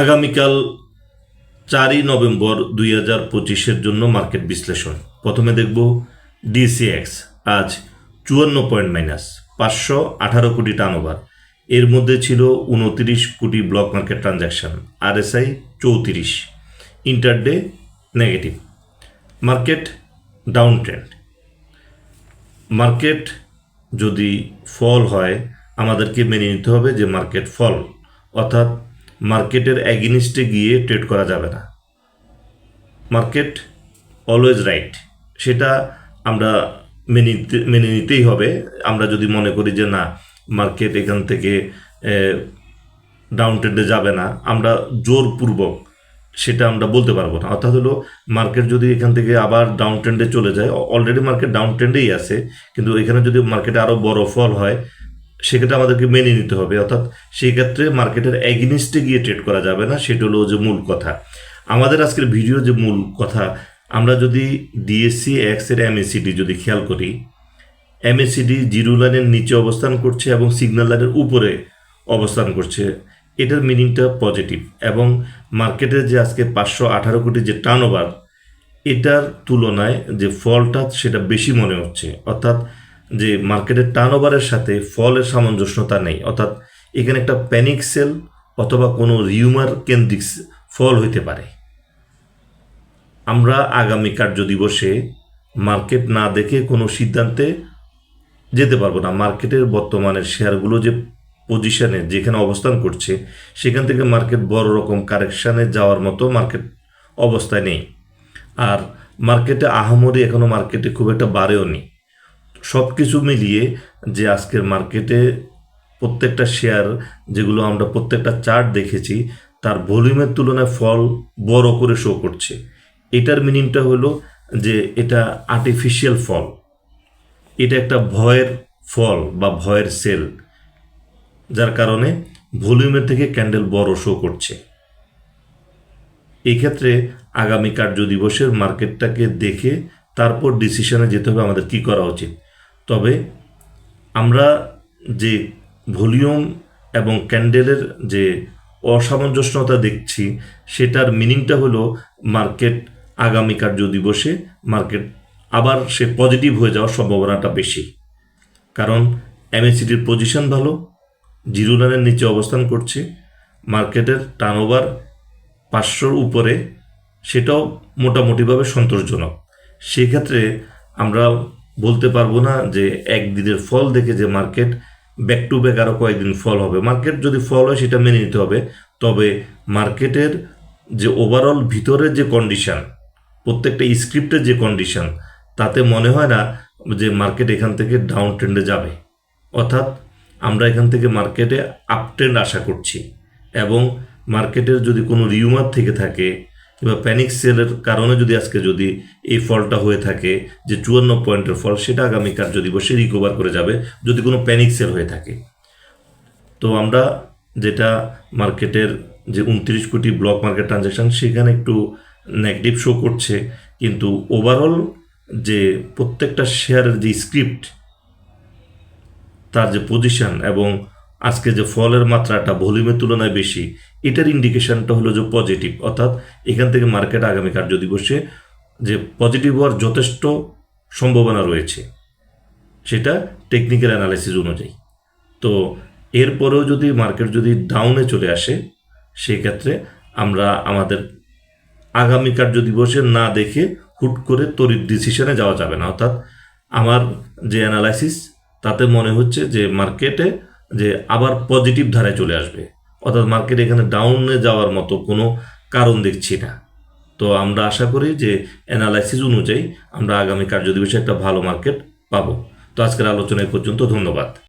আগামীকাল চারই নভেম্বর দুই হাজার পঁচিশের জন্য মার্কেট বিশ্লেষণ। প্রথমে দেখব ডিসিএক্স, আজ চুয়ান্ন পয়েন্ট মাইনাস পাঁচশো আঠারো কোটি টার্নওভার এর মধ্যে ছিল উনতিরিশ crore block market transaction RSI চৌত্রিশ, intraday negative. Market down trend market যদি ফল হয়, আমাদেরকে মেনে নিতে হবে যে মার্কেট ফল অর্থাৎ মার্কেটের অ্যাগেনিস্টে গিয়ে ট্রেড করা যাবে না। Market always right. সেটা আমরা মেনে মেনে নিতেই হবে। আমরা যদি মনে করি যে না, মার্কেট এখান থেকে ডাউন ট্রেন্ডে যাবে না, আমরা জোরপূর্বক সেটা আমরা বলতে পারব না। অর্থাৎ হলো, মার্কেট যদি এখান থেকে আবার ডাউন ট্রেন্ডে চলে যায়, অলরেডি মার্কেট ডাউন ট্রেন্ডেই আছে, কিন্তু এখানে যদি মার্কেটে আরও বড় ফল হয় সেক্ষেত্রে আমাদেরকে মেনে নিতে হবে। অর্থাৎ সেই ক্ষেত্রে মার্কেটের এগেনিস্টে গিয়ে ট্রেড করা যাবে না, সেটা হলো যে মূল কথা। আমাদের আজকের ভিডিও যে মূল কথা, আমরা যদি ডিএসসি এক্সের এমএসিডি যদি খেয়াল করি এমএসিডি জিরো লাইনের নিচে অবস্থান করছে এবং সিগন্যাল লাইনের উপরে অবস্থান করছে, এটার মিনিংটা পজিটিভ এবং মার্কেটের যে আজকে পাঁচশো আঠারো কোটি যে টার্ন এটার তুলনায় যে ফলটা সেটা বেশি মনে হচ্ছে। অর্থাৎ যে মার্কেটের টার্ন ওভারের সাথে ফলের সামঞ্জস্যতা নেই। অর্থাৎ এখানে একটা প্যানিক সেল অথবা কোনো রিউমার কেন্দ্রিক ফল হইতে পারে। আমরা আগামী কার্য দিবসে মার্কেট না দেখে কোনো সিদ্ধান্তে যেতে পারব না। মার্কেটের বর্তমানের শেয়ারগুলো যে পজিশনে যেখানে অবস্থান করছে, সেখান থেকে মার্কেট বড় রকম কারেকশানে যাওয়ার মতো মার্কেট অবস্থায় নেই। আর মার্কেটে আহামরি এখনও মার্কেটে খুব একটা বাড়েও নেই সব কিছু মিলিয়ে যে আজকের মার্কেটে প্রত্যেকটা শেয়ার যেগুলো আমরা প্রত্যেকটা চার্ট দেখেছি, তার ভলিউমের তুলনায় ফল বড় করে শো করছে। এটার মিনিংটা হলো যে এটা আর্টিফিশিয়াল ফল এটা একটা ভয়ের ফল বা ভয়ের সেল যার কারণে ভলিউমের থেকে ক্যান্ডেল বড় শো করছে। এই ক্ষেত্রে আগামী কার্য দিবসের মার্কেটটাকে দেখে তারপর ডিসিশনে যেতে হবে আমাদের কি করা উচিত। তবে আমরা যে ভলিউম এবং ক্যান্ডেলের যে অসামঞ্জস্যতা দেখছি, সেটার মিনিংটা হলো মার্কেট আগামী কার্য দিবসে মার্কেট আবার সে পজিটিভ হয়ে যাওয়ার সম্ভাবনাটা বেশি। কারণ এমএসিটির পজিশন ভালো, জিরো লাইনের নিচে অবস্থান করছে, মার্কেটের টার্নওভার পাঁচশোর উপরে, সেটাও মোটামুটিভাবে সন্তোষজনক। সেক্ষেত্রে আমরা বলতে পারব না যে একদিনের ফল দেখে যে মার্কেট ব্যাক টু ব্যাক আরও কয়েকদিন ফল হবে। মার্কেট যদি ফল হয় সেটা মেনে নিতে হবে। তবে মার্কেটের যে ওভারঅল ভিতরের যে কন্ডিশন প্রত্যেকটা স্ক্রিপ্টের যে কন্ডিশন তাতে মনে হয় না যে মার্কেট এখান থেকে ডাউন ট্রেন্ডে যাবে। অর্থাৎ আমরা এখান থেকে মার্কেটে আপ ট্রেন্ড আশা করছি। এবং মার্কেটের যদি কোনো রিউমার থেকে থাকে কিংবা প্যানিক সেলের কারণে যদি আজকে যদি এই ফলটা হয়ে থাকে, যে চুয়ান্ন পয়েন্টের ফল, সেটা আগামী কার্য দিবসে রিকভার করে যাবে যদি কোনো প্যানিক সেল হয়ে থাকে। তো আমরা যেটা মার্কেটের যে উনত্রিশ কোটি ব্লক মার্কেট ট্রানজ্যাকশন সেখানে একটু নেগেটিভ শো করছে। কিন্তু ওভারঅল যে প্রত্যেকটা শেয়ারের যে স্ক্রিপ্ট তার যে পজিশন এবং আজকে যে ফলের মাত্রাটা ভলিউমের তুলনায় বেশি, এটার ইন্ডিকেশনটা হলো যে পজিটিভ অর্থাৎ এখান থেকে মার্কেট আগামী কার্য দিবসে যে পজিটিভ হওয়ার যথেষ্ট সম্ভাবনা রয়েছে, সেটা টেকনিক্যাল অ্যানালাইসিস অনুযায়ী। তো এরপরেও যদি মার্কেট যদি ডাউনে চলে আসে, সেক্ষেত্রে আমরা আমাদের আগামী কার্য দিবসে না দেখে হুট করে তড়িৎ ডিসিশনে যাওয়া যাবে না। অর্থাৎ আমার যে অ্যানালাইসিস তাতে মনে হচ্ছে যে মার্কেটে যে আবার পজিটিভ ধারায় চলে আসবে। অর্থাৎ মার্কেট এখানে ডাউনে যাওয়ার মতো কোনো কারণ দেখছি না। তো আমরা আশা করি যে অ্যানালাইসিস অনুযায়ী আমরা আগামী কার্যদিবসে একটা ভালো মার্কেট পাবো। তো আজকের আলোচনা পর্যন্ত, ধন্যবাদ।